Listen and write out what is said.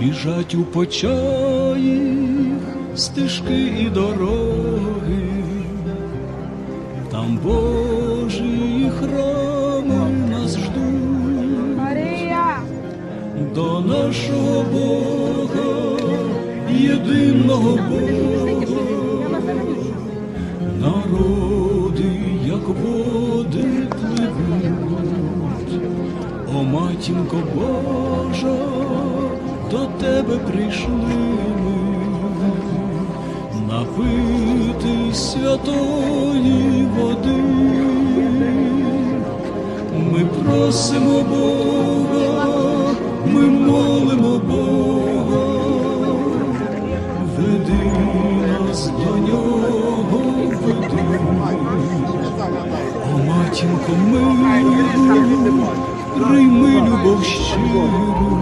біжать у почаї стежки і дороги, там Божі храми нас ждуть. Марія, до нашого Бога, єдиного Бога, народи, як води пливуть, о матінко Божа, до тебе прийшли ми, напити святої води. Ми просимо Бога, ми молимо Бога, веди нас до нього, веди. О, матінко милу, прийми любов щиру,